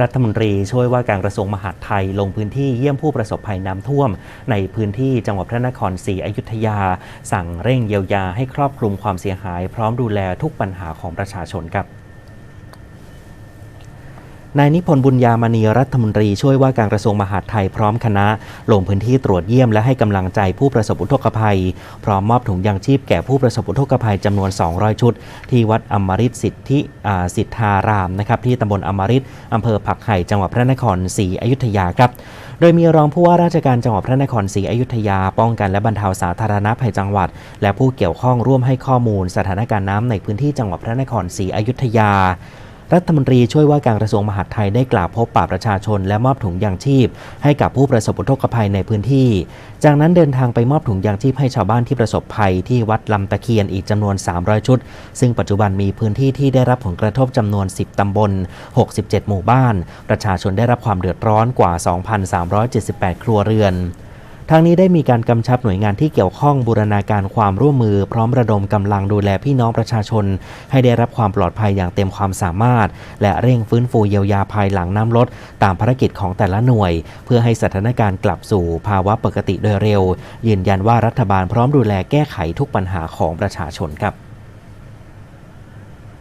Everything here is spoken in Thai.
รัฐมนตรีช่วยว่าการกระทรวงมหาดไทยลงพื้นที่เยี่ยมผู้ประสบภัยน้ำท่วม ในพื้นที่จังหวัดพระนครศรีอยุธยา สั่งเร่งเยียวยาให้ครอบคลุมความเสียหาย พร้อมดูแลทุกปัญหาของประชาชนครับ นายนิพนธ์บุญญามณีรัฐมนตรีช่วยว่าการกระทรวงมหาดไทยพร้อมคณะ ลงพื้นที่ตรวจเยี่ยมและให้กำลังใจผู้ประสบอุทกภัย พร้อมมอบถุงยางชีพแก่ผู้ประสบอุทกภัยจำนวน 200 ชุด ที่วัดอมฤตสิทธิอ่าสิทธารามนะครับที่ตำบลอมฤตอำเภอผักไห่จังหวัดพระนครศรีอยุธยาครับโดยมีรองผู้ว่าราชการจังหวัดพระนครศรีอยุธยา ป้องกันและบรรเทาสาธารณภัยจังหวัด และผู้เกี่ยวข้องร่วมให้ข้อมูลสถานการณ์น้ำในพื้นที่จังหวัดพระนครศรีอยุธยา รัฐมนตรีช่วยว่าการกระทรวงมหาดไทยได้กล่าวพบปะประชาชน และมอบถุงยางชีพ ให้กับผู้ประสบอุทกภัยในพื้นที่ จากนั้นเดินทางไปมอบถุงยางชีพให้ชาวบ้านที่ประสบภัยที่วัดลำตะเคียนอีกจำนวน 300 ชุด ซึ่งปัจจุบันมีพื้นที่ที่ได้รับผลกระทบจำนวน 10ตำบล 67 หมู่บ้าน ประชาชนได้รับความเดือดร้อนกว่า 2,378 ครัวเรือน ทางนี้ได้มีการกำชับหน่วยงานที่เกี่ยวข้องบูรณาการความร่วมมือ พร้อมระดมกำลังดูแลพี่น้องประชาชน ให้ได้รับความปลอดภัยอย่างเต็มความสามารถ และเร่งฟื้นฟูเยียวยาภายหลังน้ำลด ตามภารกิจของแต่ละหน่วย เพื่อให้สถานการณ์กลับสู่ภาวะปกติโดยเร็ว ยืนยันว่ารัฐบาลพร้อมดูแลแก้ไขทุกปัญหาของประชาชนครับ